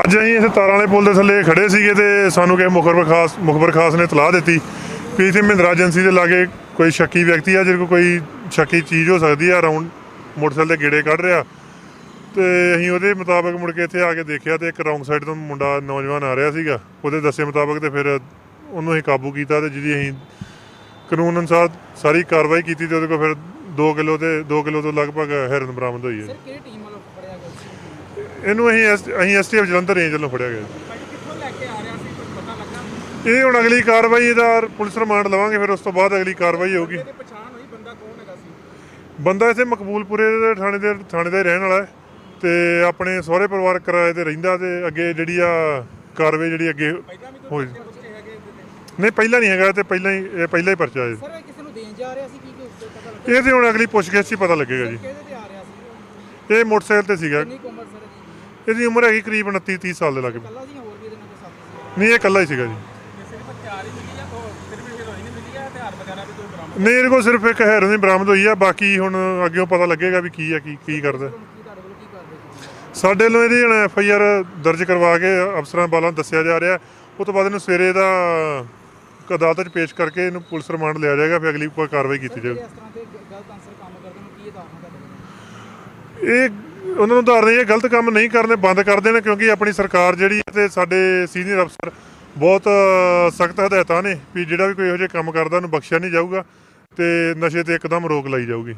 ਅੱਜ ਅਸੀਂ ਇੱਥੇ ਤਾਰਾਂ ਵਾਲੇ ਪੁਲ ਦੇ ਥੱਲੇ ਖੜੇ ਸੀਗੇ ਤੇ ਸਾਨੂੰ ਕਿਸੇ ਮੁਖਬਰ ਖਾਸ ਮੁਖਬਰ ਖਾਸ ਨੇ ਤਲਾਹ ਦਿੱਤੀ ਵੀ ਇੱਥੇ ਮਹਿੰਦਰਾ ਏਜੰਸੀ ਦੇ ਲਾਗੇ ਕੋਈ ਸ਼ੱਕੀ ਵਿਅਕਤੀ ਆ, ਜਿਹਦੇ ਕੋਲ ਕੋਈ ਸ਼ੱਕੀ ਚੀਜ਼ ਹੋ ਸਕਦੀ ਆ ਅਰਾਊਂਡ ਮੋਟਰਸਾਈਕਲ ਦੇ ਗੇੜੇ ਕੱਢ ਰਿਹਾ। ਤੇ ਅਸੀਂ ਉਹਦੇ ਮੁਤਾਬਕ ਮੁੜ ਕੇ ਇੱਥੇ ਆ ਕੇ ਦੇਖਿਆ ਤੇ ਇੱਕ ਰੌਂਗ ਸਾਈਡ ਤੋਂ ਮੁੰਡਾ ਨੌਜਵਾਨ ਆ ਰਿਹਾ ਸੀਗਾ। ਉਹਦੇ ਦੱਸੇ ਮੁਤਾਬਕ ਤੇ ਫਿਰ ਉਹਨੂੰ ਅਸੀਂ ਕਾਬੂ ਕੀਤਾ ਤੇ ਜਿਹਦੀ ਅਸੀਂ ਕਾਨੂੰਨ ਅਨੁਸਾਰ ਸਾਰੀ ਕਾਰਵਾਈ ਕੀਤੀ ਤੇ ਉਹਦੇ ਕੋਲ ਫਿਰ 2 ਕਿਲੋ ਤੇ 2 ਕਿਲੋ ਤੋਂ ਲਗਭਗ ਹੈਰਨ ਬਰਾਮਦ ਹੋਈ ਹੈ। ਸਰ, ਕਿਹੜੀ ਟੀਮ ਇਹਨੂੰ ਅਸੀਂ ਐਸ- ਅਸੀਂ ਐਸਟੀਐਫ ਜਲੰਧਰ ਰੇਂਜ ਵੱਲੋਂ ਫੜਿਆ ਗਿਆ। ਜੀ। ਭਾਈ ਕਿੱਥੋਂ ਲੈ ਕੇ ਆ ਰਿਹਾ ਸੀ ਕੁਝ ਪਤਾ ਲੱਗਾ ਇਹ ਹੁਣ ਅਗਲੀ ਕਾਰਵਾਈ ਇਹਦਾ ਪੁਲਿਸ ਰਿਮਾਂਡ ਲਵਾਂਗੇ ਫਿਰ ਉਸ ਤੋਂ ਬਾਅਦ ਅਗਲੀ ਕਾਰਵਾਈ ਹੋਊਗੀ। ਇਹਦੀ ਪਛਾਣ ਹੋਈ ਬੰਦਾ ਕੌਣ ਹੈਗਾ ਸੀ? ਬੰਦਾ ਇੱਥੇ ਮਕਬੂਲਪੁਰੇ ਦੇ ਥਾਣੇ ਦੇ ਥਾਣੇ ਦਾ ਹੀ ਰਹਿਣ ਵਾਲਾ ਹੈ ਤੇ ਆਪਣੇ ਸਹੁਰੇ ਪਰਿਵਾਰ ਕਿਰਾਏ ਤੇ ਰਹਿੰਦਾ ਤੇ ਅੱਗੇ ਜਿਹੜੀ ਆ ਕਾਰਵਾਈ ਜਿਹੜੀ ਅੱਗੇ ਪਹਿਲਾਂ ਵੀ ਹੋਈ। ਕੋਈ ਪੁੱਛੇ ਹੈਗੇ ਇਹਦੇ ਤੇ? ਨਹੀਂ ਪਹਿਲਾਂ ਨਹੀਂ ਹੈਗਾ ਤੇ ਪਹਿਲਾਂ ਹੀ ਇਹ ਪਹਿਲਾਂ ਹੀ ਪਰਚਾ ਹੈ। ਸਰ ਇਹ ਕਿਸੇ ਨੂੰ ਦੇਣ ਜਾ ਰਿਹਾ ਸੀ ਕੀ ਕੀ ਉਸ ਤੇ ਪਤਾ ਲੱਗਾ? ਇਹ ਤੇ ਹੁਣ ਅਗਲੀ ਪੁੱਛਗਿੱਛ 'ਚ ਹੀ ਪਤਾ ਲੱਗੇਗਾ ਜੀ। ਕਿਹਦੇ ਤੇ ਆ ਰਿਹਾ ਸੀ? ਇਹ ਮੋਟਰਸਾਈਕਲ ਤੇ ਸੀਗਾ। ਕਿੰਨੀ ਕੁ ਉਮਰ ਸਰ? ਇਹਦੀ ਉਮਰ ਹੈਗੀ ਕਰੀਬ 29 30 ਸਾਲ ਦੇ ਲਾਗੇ ਕੱਲਾ ਸੀ ਹੋਰ ਵੀ ਇਹਦੇ ਨਾਲ ਕੋਈ ਸਾਥੀ ਸੀ ਨਹੀਂ ਇਹ ਇਕੱਲਾ ਹੀ ਸੀਗਾ ਜੀ ਸਿਰਫ ਹਥਿਆਰ ਹੀ ਮਿਲੀ ਆ ਉਹ ਸਿਰਫ ਹੀਰੋਇਨ ਮਿਲੀ ਆ ਹਥਿਆਰ ਵਗੈਰਾ ਵੀ ਕੋਈ ਬਰਾਮਦ ਨਹੀਂ ਇਹਦੇ ਕੋਲ ਸਿਰਫ ਇੱਕ ਹੈਰਨ ਦੀ ਬਰਾਮਦ ਹੋਈ ਆ ਬਾਕੀ ਹੁਣ ਅੱਗੇ ਪਤਾ ਲੱਗੇਗਾ ਵੀ ਕੀ ਆ ਕੀ ਕੀ ਕਰਦਾ ਕੀ ਤੁਹਾਡੇ ਵੱਲੋਂ ਕੀ ਕਰਦੇ ਸੀ ਸਾਡੇ ਵੱਲੋਂ ਇਹਦੀ ਹੁਣ ਐਫ ਆਈ ਆਰ ਦਰਜ ਕਰਵਾ ਕੇ ਅਫਸਰਾਂ ਵੱਲੋਂ ਦੱਸਿਆ ਜਾ ਰਿਹਾ ਉਹ ਤੋਂ ਬਾਅਦ ਇਹਨੂੰ ਸਵੇਰੇ ਦਾ ਅਦਾਲਤ 'ਚ ਪੇਸ਼ ਕਰਕੇ ਇਹਨੂੰ ਪੁਲਿਸ ਰਿਮਾਂਡ ਲਿਆ ਜਾਏਗਾ ਫਿਰ ਅਗਲੀ ਕੋਈ ਕਾਰਵਾਈ ਕੀਤੀ ਜਾਏਗੀ ਇਸ ਤਰ੍ਹਾਂ ਦੇ ਗ- ਗਲਤ ਅਨਸਰ ਕੰਮ ਕਰਦੇ ਨੂੰ ਕੀ ਉਦਾਹਰਨ ਤੁਹਾਡੇ ਇਹ ਉਹਨਾਂ ਨੂੰ ਉਦਾਹਰਨ ਇਹ ਗਲਤ ਕੰਮ ਨਹੀਂ ਕਰਨੇ, ਬੰਦ ਕਰ ਦੇਣ, ਕਿਉਂਕਿ ਆਪਣੀ ਸਰਕਾਰ ਜਿਹੜੀ ਹੈ ਤੇ ਸਾਡੇ ਸੀਨੀਅਰ ਅਫਸਰ ਬਹੁਤ ਸਖਤ ਹਦਾਇਤਾਂ ਨੇ ਵੀ ਜਿਹੜਾ ਵੀ ਕੋਈ ਇਹੋ ਜਿਹੇ ਕੰਮ ਕਰਦਾ, ਉਹਨੂੰ ਬਖਸ਼ਿਆ ਨਹੀਂ ਜਾਊਗਾ ਤੇ ਨਸ਼ੇ ਤੇ ਇੱਕਦਮ ਰੋਕ ਲਾਈ ਜਾਊਗੀ।